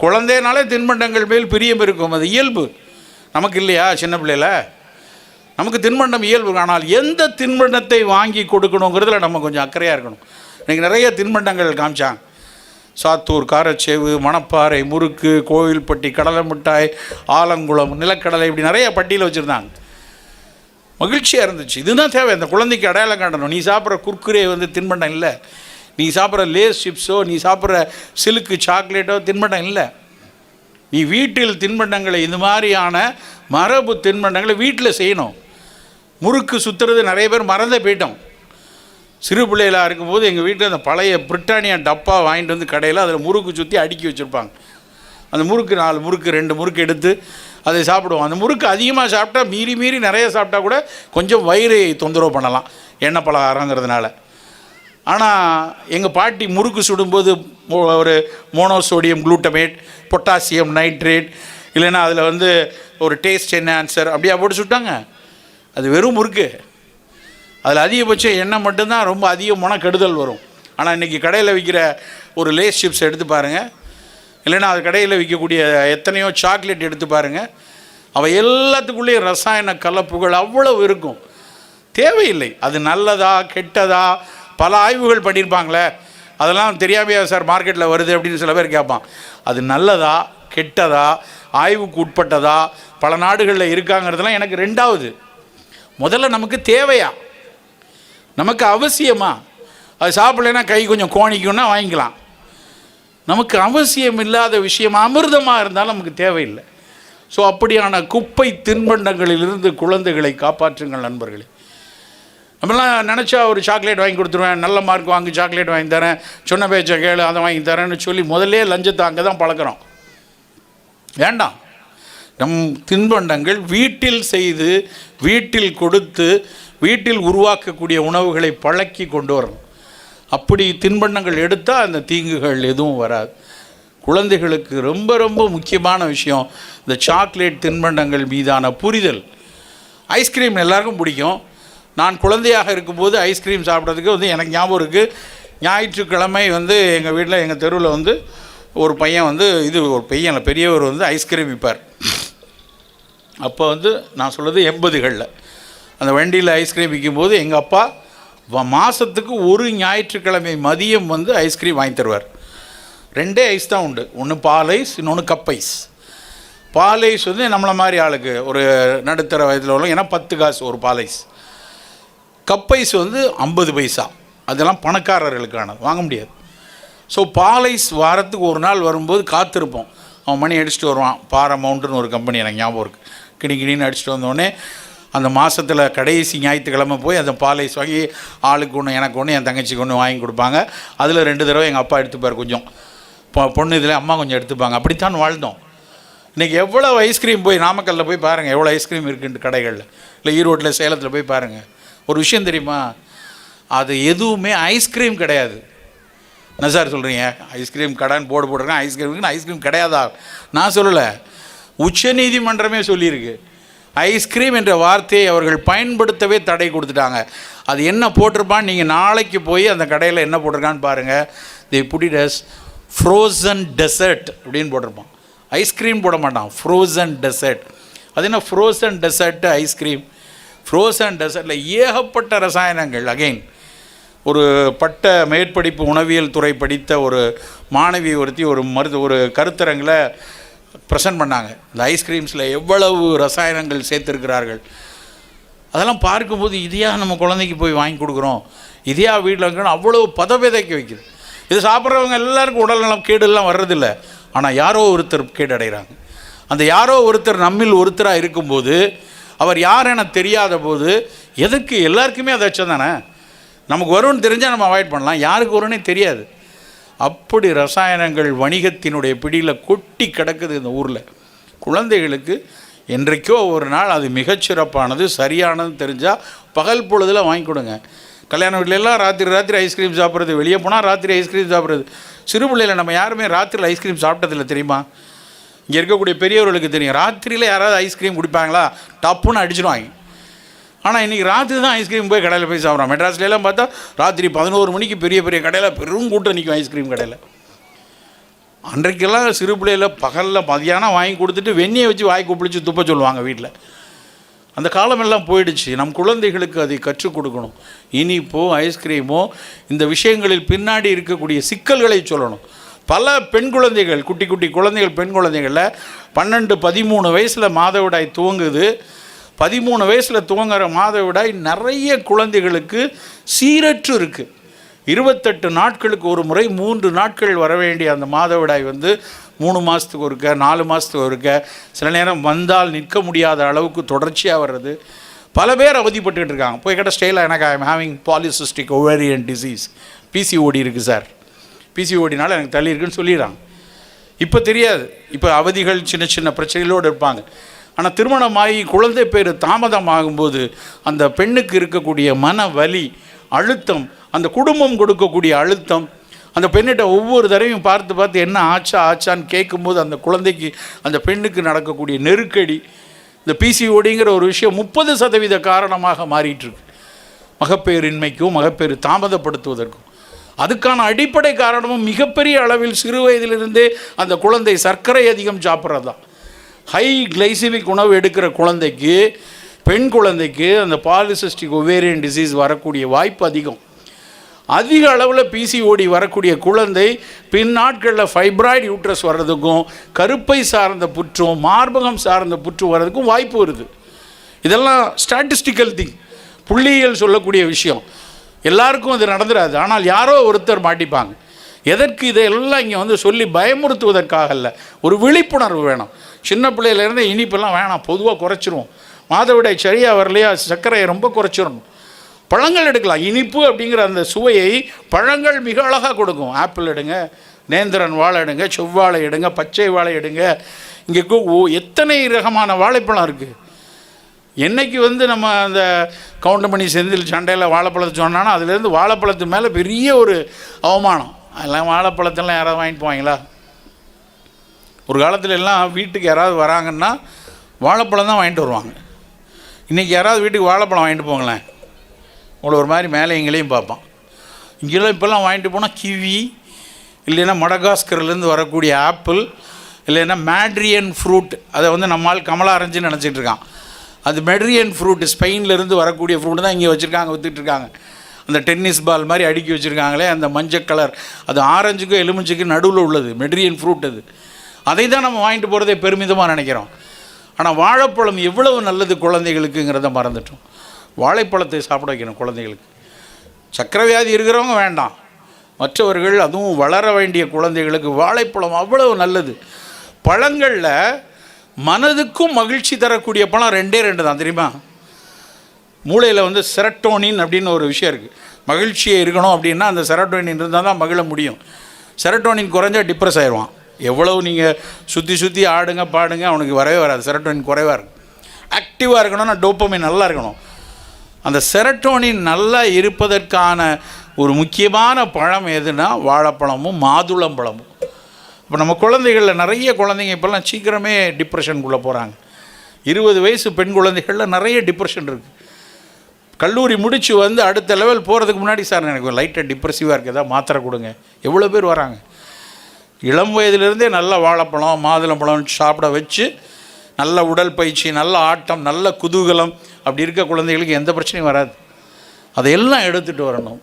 குழந்தைனாலே தின்பண்டங்கள் மேல் பிரியம் இருக்கும். அது இயல்பு. நமக்கு இல்லையா சின்ன பிள்ளையில? நமக்கு தின்பண்டம் இயல்பு. ஆனால் எந்த தின்பண்டத்தை வாங்கி கொடுக்கணுங்கிறதுல நம்ம கொஞ்சம் அக்கறையாக இருக்கணும். இன்றைக்கி நிறைய தின்பண்டங்கள் காமிச்சாங்க சாத்தூர் காரச்சேவு மணப்பாறை முறுக்கு கோவில்பட்டி கடலை மிட்டாய் ஆலங்குளம் நிலக்கடலை இப்படி நிறைய பட்டியல் வச்சுருந்தாங்க. மகிழ்ச்சியாக இருந்துச்சு. இதுதான் தேவை. அந்த குழந்தைக்கு அடையாளம் காட்டணும். நீ சாப்பிட்ற குர்குரே வந்து தின்பண்டம் இல்லை. நீ சாப்பிட்ற லேஸ் சிப்ஸோ நீ சாப்பிட்ற சிலுக்கு சாக்லேட்டோ தின்பண்டம் இல்லை. நீ வீட்டில் தின்பண்டங்களை இந்த மாதிரியான மரபு தின்பண்டங்களை வீட்டில் செய்யணும். முறுக்கு சுற்றுறது நிறைய பேர் மறந்தே போயிட்டோம். சிறு பிள்ளைகளாக இருக்கும்போது எங்கள் வீட்டில் அந்த பழைய பிரிட்டானியா டப்பா வாங்கிட்டு வந்து கடையில் அதில் முறுக்கு சுற்றி அடுக்கி வச்சுருப்பாங்க. அந்த முறுக்கு நாலு முறுக்கு ரெண்டு முறுக்கு எடுத்து அதை சாப்பிடுவோம். அந்த முறுக்கு அதிகமாக சாப்பிட்டா மீறி மீறி நிறைய சாப்பிட்டா கூட கொஞ்சம் வயிறு தொந்தரவு பண்ணலாம். எண்ணெய் பலகாரங்கிறதுனால. ஆனால் எங்கள் பாட்டி முறுக்கு சுடும்போது ஒரு மோனோசோடியம் குளூட்டமேட் பொட்டாசியம் நைட்ரேட் இல்லைன்னா அதில் வந்து ஒரு டேஸ்ட் என்ஹான்சர் அப்படியா போட்டு சுட்டாங்க. அது வெறும் முறுக்கு. அதில் அதிகபட்சம் எண்ணெய் மட்டும்தான் ரொம்ப அதிகமான கெடுதல் வரும். ஆனால் இன்றைக்கி கடையில் விற்கிற ஒரு லேஸ் சிப்ஸ் எடுத்து பாருங்கள் இல்லைன்னா அது கடையில் விற்கக்கூடிய எத்தனையோ சாக்லேட் எடுத்து பாருங்கள் அவள் எல்லாத்துக்குள்ளேயும் ரசாயன கலப்புகள் அவ்வளவு இருக்கும். தேவையில்லை. அது நல்லதா கெட்டதா பல ஆய்வுகள் பண்ணியிருப்பாங்களே அதெல்லாம் தெரியாமையா சார் மார்க்கெட்டில் வருது அப்படின்னு சில பேர் கேட்பான். அது நல்லதா கெட்டதா ஆய்வுக்கு உட்பட்டதா பல நாடுகளில் இருக்காங்கிறதுலாம் எனக்கு ரெண்டாவது. முதல்ல நமக்கு தேவையா? நமக்கு அவசியமா? அது சாப்பிடலைன்னா கை கொஞ்சம் கோணிக்குன்னா வாங்கிக்கலாம். நமக்கு அவசியம் இல்லாத விஷயம் அமிர்தமாக இருந்தாலும் நமக்கு தேவையில்லை. ஸோ அப்படியான குப்பை தின்பண்டங்களிலிருந்து குழந்தைகளை காப்பாற்றுங்கள் நண்பர்களே. நம்மலாம் நினச்சா ஒரு சாக்லேட் வாங்கி கொடுத்துருவேன். நல்ல மார்க் வாங்கி சாக்லேட் வாங்கி தரேன். சொன்ன பேச்சை கேளு அதை வாங்கி தரேன்னு சொல்லி முதல்லே லஞ்சத்தை அங்கே தான் பழக்கிறோம். வேண்டாம். நம் தின்பண்டங்கள் வீட்டில் செய்து வீட்டில் கொடுத்து வீட்டில் உருவாக்கக்கூடிய உணவுகளை பழக்கி கொண்டு வரணும் அப்படி தின்பண்டங்கள் எடுத்தால் அந்த தீங்குகள் எதுவும் வராது. குழந்தைகளுக்கு ரொம்ப ரொம்ப முக்கியமான விஷயம் இந்த சாக்லேட் தின்பண்டங்கள் மீதான புரிதல். ஐஸ்கிரீம் எல்லாருக்கும் பிடிக்கும். நான் குழந்தையாக இருக்கும்போது ஐஸ்கிரீம் சாப்பிட்றதுக்கு வந்து எனக்கு ஞாபகம் இருக்குது ஞாயிற்றுக்கிழமை வந்து எங்கள் வீட்டில் எங்கள் தெருவில் வந்து ஒரு பையன் வந்து இது ஒரு பையன் பெரியவர் வந்து ஐஸ்கிரீம் விற்பார் அப்போ வந்து நான் சொல்கிறது எண்பதுகளில். அந்த வண்டியில் ஐஸ்கிரீம் விற்கும்போது எங்கள் அப்பா வ- ஒரு ஞாயிற்றுக்கிழமை மதியம் வந்து ஐஸ்கிரீம் வாங்கி தருவார். ரெண்டே ஐஸ் தான் உண்டு. ஒன்று பால் ஐஸ் இன்னொன்று கப் ஐஸ் பால் ஐஸ் வந்து நம்மளை மாதிரி ஆளுக்கு ஒரு நடுத்தர வயதில் உள்ள ஏன்னா பத்து காசு ஒரு பால் ஐஸ் கப் ஐஸ் வந்து ஐம்பது பைசா. அதெல்லாம் பணக்காரர்களுக்கானது. வாங்க முடியாது. ஸோ பாலைஸ் வாரத்துக்கு ஒரு நாள் வரும்போது காத்திருப்போம். அவன் மணி அடிச்சுட்டு வருவான். பாறை ஒரு கம்பெனி எனக்கு ஞாபகம் இருக்குது கிணி கிணின்னு அடிச்சுட்டு வந்தோடனே அந்த மாதத்தில் கடைசி ஞாயிற்றுக்கிழமை போய் அந்த பாலைஸ் வாங்கி ஆளுக்கு ஒன்று எனக்கு ஒன்று என் தங்கச்சிக்கு ஒன்று வாங்கி கொடுப்பாங்க. அதில் ரெண்டு தடவை எங்கள் அப்பா எடுத்துப்பார் கொஞ்சம். பொண்ணு இதில் அம்மா கொஞ்சம் எடுத்துப்பாங்க. அப்படித்தான் வாழ்ந்தோம். இன்றைக்கி எவ்வளோ ஐஸ்கிரீம் போய் நாமக்கல்லில் போய் பாருங்கள் எவ்வளோ ஐஸ்கிரீம் இருக்குன்ட்டு கடைகளில். இல்லை ஈரோட்டில் சேலத்தில் போய் பாருங்கள் ஒரு விஷயம் தெரியுமா? அது எதுவுமே ஐஸ்கிரீம் கிடையாது. என்ன சார் சொல்கிறீங்க ஐஸ்கிரீம் கடைன்னு போர்டு போட்டிருக்கேன் ஐஸ்கிரீமுக்கு ஐஸ்கிரீம் கிடையாதா? நான் சொல்லலை. உச்சநீதிமன்றமே சொல்லியிருக்கு. ஐஸ்கிரீம் என்ற வார்த்தையை அவர்கள் பயன்படுத்தவே தடை கொடுத்துட்டாங்க. அது என்ன போட்டிருப்பான்னு நீங்கள் நாளைக்கு போய் அந்த கடையில் என்ன போட்டிருக்கான்னு பாருங்கள் தி புட்டிடஸ் ஃப்ரோசன் டெசர்ட் அப்படின்னு போட்டிருப்பான். ஐஸ்கிரீம் போட மாட்டான். ஃப்ரோசன் டெசர்ட் அது என்ன frozen dessert ice cream frozen டெசர்ட்டில் ஏகப்பட்ட ரசாயனங்கள். அகைன் ஒரு பட்ட மேற்படிப்பு உணவியல் துறை படித்த ஒரு மாணவி ஒருத்தி ஒரு மருத்து ஒரு கருத்தரங்கில் ப்ரெசன்ட் பண்ணாங்க. இந்த ஐஸ்கிரீம்ஸில் எவ்வளவு ரசாயனங்கள் சேர்த்துருக்கிறார்கள். அதெல்லாம் பார்க்கும்போது இதையா நம்ம குழந்தைக்கு போய் வாங்கி கொடுக்குறோம்? இதையா வீட்டில் வைக்கணும் அவ்வளோ பதவிதைக்க வைக்குது. இது சாப்பிட்றவங்க எல்லாருக்கும் உடல்நலம் கேடுலாம் வர்றதில்ல. ஆனால் யாரோ ஒருத்தர் கேடு அடைகிறாங்க அந்த யாரோ ஒருத்தர் நம்மில் ஒருத்தராக இருக்கும்போது அவர் யார் என தெரியாத போது எதுக்கு எல்லாருக்குமே அது அச்சம் தானே? நமக்கு வரும்னு தெரிஞ்சால் நம்ம அவாய்ட் பண்ணலாம். யாருக்கு வரும்னே தெரியாது. அப்படி ரசாயனங்கள் வணிகத்தினுடைய பிடியில் கொட்டி கிடக்குது இந்த ஊரில். குழந்தைகளுக்கு என்றைக்கோ ஒரு நாள் அது மிகச்சிறப்பானது சரியானதுன்னு தெரிஞ்சால் பகல் பொழுதில் வாங்கி கொடுங்க. கல்யாண வீட்ல ராத்திரி ராத்திரி ஐஸ்கிரீம் சாப்பிட்றது வெளியே போனால் ராத்திரி ஐஸ்கிரீம் சாப்பிட்றது. சிறு பிள்ளையில நம்ம யாருமே ராத்திரியில் ஐஸ்கிரீம் சாப்பிட்டதில்லை தெரியுமா? இங்கே இருக்கக்கூடிய பெரியவர்களுக்கு தெரியும். ராத்திரியில் யாராவது ஐஸ்கிரீம் குடிப்பாங்களா? டப்புன்னு அடிச்சிடுவாங்க. ஆனால் இன்றைக்கி ராத்திரி தான் ஐஸ்கிரீம் போய் கடையில் போய் சாப்பிட்றோம் மெட்ராஸ்லாம் பார்த்தா ராத்திரி பதினோரு மணிக்கு பெரிய பெரிய கடையில் பெரும் கூட்டம் நிற்கும் ஐஸ்கிரீம் கடையில். அன்றைக்கெல்லாம் சிறு பிள்ளையில் பகலில் மதியானம் வாங்கி கொடுத்துட்டு வெந்நியை வச்சு வாய் குப்பிடிச்சு துப்ப சொல்லுவாங்க வீட்டில் அந்த காலமெல்லாம் போயிடுச்சு. நம் குழந்தைகளுக்கு அதை கற்றுக் கொடுக்கணும். இனிப்போ ஐஸ்கிரீமோ இந்த விஷயங்களில் பின்னாடி இருக்கக்கூடிய சிக்கல்களை சொல்லணும். பல பெண் குழந்தைகள் குட்டி குட்டி குழந்தைகள் பெண் குழந்தைகளில் பன்னெண்டு பதிமூணு வயசில் மாதவிடாய் துவங்குது. பதிமூணு வயசில் துவங்குற மாதவிடாய் நிறைய குழந்தைகளுக்கு சீரற்று இருக்குது இருபத்தெட்டு நாட்களுக்கு ஒரு முறை மூன்று நாட்கள் வர வேண்டிய அந்த மாதவிடாய் வந்து மூணு மாதத்துக்கு ஒருக்க நாலு மாதத்துக்கு ஒருக்க சில நேரம் வந்தால் நிற்க முடியாத அளவுக்கு தொடர்ச்சியாக வர்றது. பல பேர் அவதிப்பட்டுக்கிட்டு இருக்காங்க. போய் கேட்ட ஸ்டைலாக எனக்கு I am having polycystic ovarian disease PCOD இருக்குது சார் பிசிஓடினால எனக்கு தள்ளி இருக்குன்னு சொல்லிடுறாங்க. இப்போ தெரியாது. இப்போ அவதிகள் சின்ன சின்ன பிரச்சனைகளோடு இருப்பாங்க. ஆனால் திருமணமாகி குழந்தை பேர் தாமதமாகும்போது அந்த பெண்ணுக்கு இருக்கக்கூடிய மன வலி அழுத்தம் அந்த குடும்பம் கொடுக்கக்கூடிய அழுத்தம் அந்த பெண்ணிட்ட ஒவ்வொரு தடவையும் பார்த்து பார்த்து என்ன ஆச்சா ஆச்சான்னு கேட்கும்போது அந்த குழந்தைக்கு அந்த பெண்ணுக்கு நடக்கக்கூடிய நெருக்கடி இந்த பிசிஓடிங்கிற ஒரு விஷயம் முப்பது சதவீத காரணமாக மாறிட்டுருக்கு மகப்பேறின்மைக்கும் மகப்பேரின்மைக்கும் மகப்பேறு தாமதப்படுத்துவதற்கும். அதுக்கான அடிப்படை காரணமும் மிகப்பெரிய அளவில் சிறு வயதிலிருந்தே அந்த குழந்தை சர்க்கரை அதிகம் சாப்பிட்றது. தான் ஹை கிளைசிமிக் உணவு எடுக்கிற குழந்தைக்கு பெண் குழந்தைக்கு அந்த பாலிசிஸ்டிக் ஒவேரியன் டிசீஸ் வரக்கூடிய வாய்ப்பு அதிகம். அதிக அளவில் பிசிஓடி வரக்கூடிய குழந்தை பின் நாட்களில் ஃபைப்ராய்டு யூட்ரஸ் வர்றதுக்கும் கருப்பை சார்ந்த புற்றும் மார்பகம் சார்ந்த புற்று வர்றதுக்கும் வாய்ப்பு வருது. இதெல்லாம் ஸ்டாட்டிஸ்டிக்கல் திங் புள்ளியியல் சொல்லக்கூடிய விஷயம். எல்லாருக்கும் அது நடந்துடாது ஆனால் யாரோ ஒருத்தர் மாட்டிப்பாங்க. எதற்கு இதையெல்லாம் இங்கே வந்து சொல்லி பயமுறுத்துவதற்காக இல்லை ஒரு விழிப்புணர்வு வேணும். சின்ன பிள்ளையிலேருந்து இனிப்பெல்லாம் வேணாம் பொதுவாக குறைச்சிருவோம். மாதவிடாய் சரியாக வரலையா? சர்க்கரையை ரொம்ப குறைச்சிடணும். பழங்கள் எடுக்கலாம். இனிப்பு அப்படிங்கிற அந்த சுவையை பழங்கள் மிக அழகாக கொடுக்கும். ஆப்பிள் எடுங்க நேந்திரன் வாழை எடுங்க செவ்வாழை எடுங்க பச்சை வாழை எடுங்க. இங்கே ஓ எத்தனை ரகமான வாழைப்பழம் இருக்குது என்னைக்கு வந்து நம்ம அந்த கவுண்டமணி செந்தில் சண்டையில் வாழைப்பழத்தை சொன்னானோ அதுலேருந்து வாழைப்பழத்து மேலே பெரிய ஒரு அவமானம். அதெல்லாம் வாழைப்பழத்தெல்லாம் யாராவது வாங்கிட்டு போவாங்களா? ஒரு காலத்தில் எல்லாம் வீட்டுக்கு யாராவது வராங்கன்னா வாழைப்பழம் தான் வாங்கிட்டு வருவாங்க. இன்றைக்கி யாராவது வீட்டுக்கு வாழைப்பழம் வாங்கிட்டு போங்களேன். உங்களை ஒரு மாதிரி மேலே எங்களையும் பார்ப்பான். இங்கெல்லாம் இப்போல்லாம் வாங்கிட்டு போனால் கிவி இல்லைன்னா மடகாஸ்கர்லேருந்து வரக்கூடிய ஆப்பிள் இல்லைன்னா மேட்ரியன் ஃப்ரூட் அதை வந்து நம்மால் கமலா ஆரஞ்சுன்னு நினச்சிட்டு இருக்கான். அது மெட்ரியன் ஃப்ரூட் ஸ்பெயின்லேருந்து வரக்கூடிய ஃப்ரூட் தான் இங்கே வச்சுருக்காங்க வித்துட்ருக்காங்க அந்த டென்னிஸ் பால் மாதிரி அடுக்கி வச்சுருக்காங்களே அந்த மஞ்சள் கலர். அது ஆரஞ்சுக்கும் எலுமிச்சுக்கும் நடுவில் உள்ளது மெட்ரியன் ஃப்ரூட் அது. அதை தான் நம்ம வாங்கிட்டு போகிறதே பெருமிதமாக நினைக்கிறோம். ஆனால் வாழைப்பழம் எவ்வளவு நல்லது குழந்தைகளுக்குங்கிறத மறந்துட்டோம். வாழைப்பழத்தை சாப்பிட வைக்கணும் குழந்தைகளுக்கு. சக்கரை வியாதி இருக்கிறவங்க வேண்டாம். மற்றவர்கள் அதுவும் வளர வேண்டிய குழந்தைகளுக்கு வாழைப்பழம் அவ்வளவு நல்லது. பழங்களில் மனதுக்கும் மகிழ்ச்சி தரக்கூடிய பழம் ரெண்டே ரெண்டு தான் தெரியுமா? மூளையில் வந்து செரட்டோனின் அப்படின்னு ஒரு விஷயம் இருக்குது மகிழ்ச்சியை இருக்கணும் அப்படின்னா அந்த செரட்டோனின் இருந்தால் தான் மகிழ முடியும். செரட்டோனின் குறைஞ்சா டிப்ரெஸ் ஆயிடுவான். எவ்வளவு நீங்கள் சுற்றி சுற்றி ஆடுங்க பாடுங்க அவனுக்கு வரவே வராது. செரட்டோனின் குறைவாக இருக்கும் ஆக்டிவாக இருக்கணும்னா டோப்பமின் நல்லா இருக்கணும். அந்த செரட்டோனின் நல்லா இருப்பதற்கான ஒரு முக்கியமான பழம் எதுனா வாழைப்பழமும் மாதுளம்பழமும். இப்போ நம்ம குழந்தைகளில் நிறைய குழந்தைங்க இப்போல்லாம் சீக்கிரமே டிப்ரெஷனுக்குள்ளே போகிறாங்க இருபது வயசு பெண் குழந்தைகளில் நிறைய டிப்ரெஷன் இருக்குது கல்லூரி முடித்து வந்து அடுத்த லெவல் போகிறதுக்கு முன்னாடி சார் எனக்கு லைட்டாக டிப்ரெசிவாக இருக்குது ஏதாவது மாத்திரை கொடுங்க. எவ்வளோ பேர் வராங்க. இளம் வயதிலிருந்தே நல்ல வாழைப்பழம் மாதுளம்பழம் சாப்பிட வச்சு நல்ல உடல் பயிற்சி நல்ல ஆட்டம் நல்ல குதூகலம். அப்படி இருக்க குழந்தைகளுக்கு எந்த பிரச்சனையும் வராது. அதையெல்லாம் எடுத்துகிட்டு வரணும்.